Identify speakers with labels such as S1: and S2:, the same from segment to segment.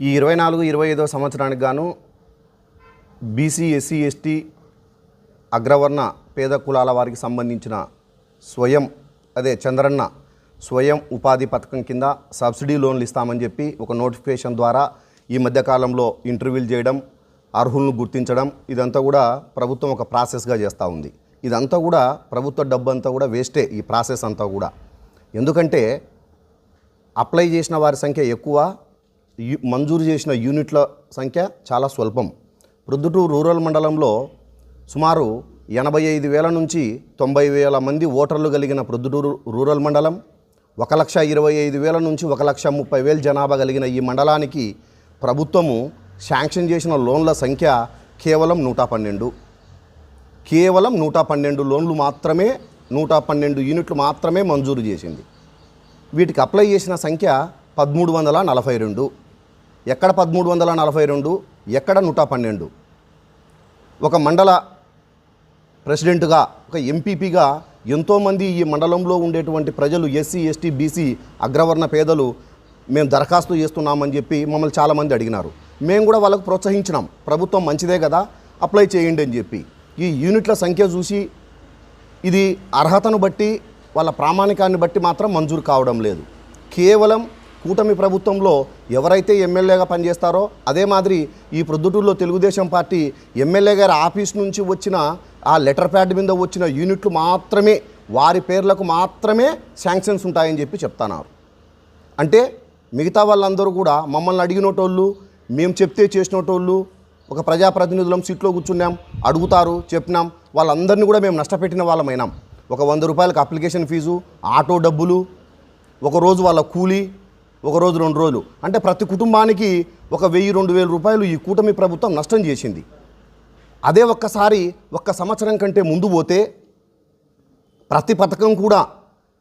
S1: ఈ ఇరవై నాలుగు ఇరవై ఐదో సంవత్సరానికి గాను బీసీ ఎస్సీ ఎస్టీ అగ్రవర్ణ పేద కులాల వారికి సంబంధించిన స్వయం అదే చంద్రన్న స్వయం ఉపాధి పథకం కింద సబ్సిడీ లోన్లు ఇస్తామని చెప్పి ఒక నోటిఫికేషన్ ద్వారా ఈ మధ్యకాలంలో ఇంటర్వ్యూలు చేయడం అర్హులను గుర్తించడం ఇదంతా కూడా ప్రభుత్వం ఒక ప్రాసెస్గా చేస్తూ ఉంది. ఇదంతా కూడా ప్రభుత్వ డబ్బు అంతా కూడా వేస్టే ఈ ప్రాసెస్ అంతా కూడా. ఎందుకంటే అప్లై చేసిన వారి సంఖ్య ఎక్కువ మంజూరు చేసిన యూనిట్ల సంఖ్య చాలా స్వల్పం. ప్రొద్దుటూరు రూరల్ మండలంలో సుమారు ఎనభై ఐదు వేల నుంచి తొంభై వేల మంది ఓటర్లు కలిగిన ప్రొద్దుటూరు రూరల్ మండలం ఒక లక్ష ఇరవై ఐదు వేల నుంచి ఒక లక్ష ముప్పై వేల జనాభా కలిగిన ఈ మండలానికి ప్రభుత్వము శాంక్షన్ చేసిన లోన్ల సంఖ్య కేవలం నూట పన్నెండు. కేవలం నూట పన్నెండు లోన్లు మాత్రమే నూట పన్నెండు యూనిట్లు మాత్రమే మంజూరు చేసింది. వీటికి అప్లై చేసిన సంఖ్య పదమూడు వందల నలభై రెండు. ఎక్కడ పదమూడు వందల నలభై రెండు ఎక్కడ నూట పన్నెండు. ఒక మండల ప్రెసిడెంట్గా ఒక ఎంపీపీగా ఎంతోమంది ఈ మండలంలో ఉండేటువంటి ప్రజలు ఎస్సీ ఎస్టీ బీసీ అగ్రవర్ణ పేదలు మేము దరఖాస్తు చేస్తున్నామని చెప్పి మమ్మల్ని చాలామంది అడిగినారు. మేము కూడా వాళ్ళకు ప్రోత్సహించినాం. ప్రభుత్వం మంచిదే కదా అప్లై చేయండి అని చెప్పి. ఈ యూనిట్ల సంఖ్య చూసి ఇది అర్హతను బట్టి వాళ్ళ ప్రామాణికాన్ని బట్టి మాత్రం మంజూరు కావడం లేదు. కేవలం కూటమి ప్రభుత్వంలో ఎవరైతే ఎమ్మెల్యేగా పనిచేస్తారో అదే మాదిరి ఈ ప్రొద్దుటూరులో తెలుగుదేశం పార్టీ ఎమ్మెల్యే గారి ఆఫీస్ నుంచి వచ్చిన ఆ లెటర్ ప్యాడ్ మీద వచ్చిన యూనిట్లు మాత్రమే వారి పేర్లకు మాత్రమే శాంక్షన్స్ ఉంటాయని చెప్పి చెప్తున్నారు. అంటే మిగతా వాళ్ళందరూ కూడా మమ్మల్ని అడిగినటోళ్ళు మేము చెప్తే చేసినటోళ్ళు ఒక ప్రజాప్రతినిధులం సీట్లో కూర్చున్నాం అడుగుతారు చెప్పినాం వాళ్ళందరినీ కూడా మేము నష్టపెట్టిన వాళ్ళమైనాం. ఒక వంద రూపాయలకు అప్లికేషన్ ఫీజు ఆటో డబ్బులు ఒక రోజు వాళ్ళ కూలీ ఒక రోజు రెండు రోజులు. అంటే ప్రతి కుటుంబానికి ఒక వెయ్యి రెండు వేల రూపాయలు ఈ కూటమి ప్రభుత్వం నష్టం చేసింది. అదే ఒక్కసారి ఒక్క సంవత్సరం కంటే ముందు పోతే ప్రతి పథకం కూడా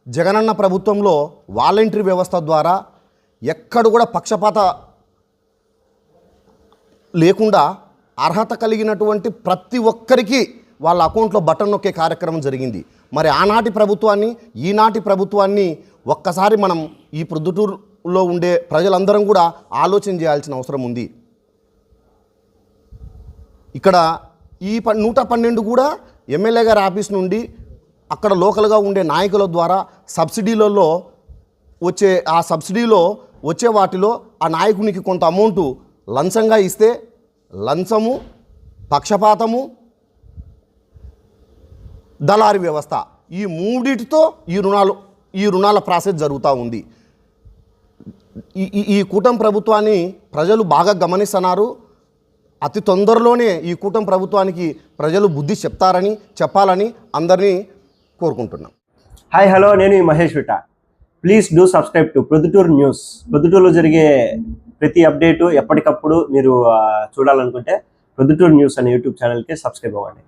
S1: జగనన్న ప్రభుత్వంలో వాలంటరీ వ్యవస్థ ద్వారా ఎక్కడ కూడా పక్షపాత లేకుండా అర్హత కలిగినటువంటి ప్రతి ఒక్కరికి వాళ్ళ అకౌంట్లో బటన్ నొక్కే కార్యక్రమం జరిగింది. మరి ఆనాటి ప్రభుత్వాన్ని ఈనాటి ప్రభుత్వాన్ని ఒక్కసారి మనం ఈ లో ఉండే ప్రజలందరం కూడా ఆలోచన చేయాల్సిన అవసరం ఉంది. ఇక్కడ ఈ ప నూట పన్నెండు కూడా ఎమ్మెల్యే గారి ఆఫీస్ నుండి అక్కడ లోకల్గా ఉండే నాయకుల ద్వారా సబ్సిడీలలో వచ్చే ఆ సబ్సిడీలో వచ్చే వాటిలో ఆ నాయకునికి కొంత అమౌంట్ లంచంగా ఇస్తే లంచము పక్షపాతము దళారి వ్యవస్థ ఈ మూడిటితో ఈ రుణాలు ఈ రుణాల ప్రాసెస్ జరుగుతూ ఉంది. ఈ ఈ- ఈ కూటమి ప్రభుత్వాన్ని ప్రజలు బాగా గమనిస్తున్నారు. అతి తొందరలోనే ఈ కూటమి ప్రభుత్వానికి ప్రజలు బుద్ధి చెప్తారని చెప్పాలని అందరినీ కోరుకుంటున్నాం.
S2: హాయ్ హలో నేను ఈ Mahesh విట. Please do subscribe to Proddatur news. ప్రొద్దుటూరులో జరిగే ప్రతి అప్డేటు ఎప్పటికప్పుడు మీరు చూడాలనుకుంటే ప్రొద్దుటూరు న్యూస్ అనే యూట్యూబ్ ఛానల్కి సబ్స్క్రైబ్ అవ్వండి.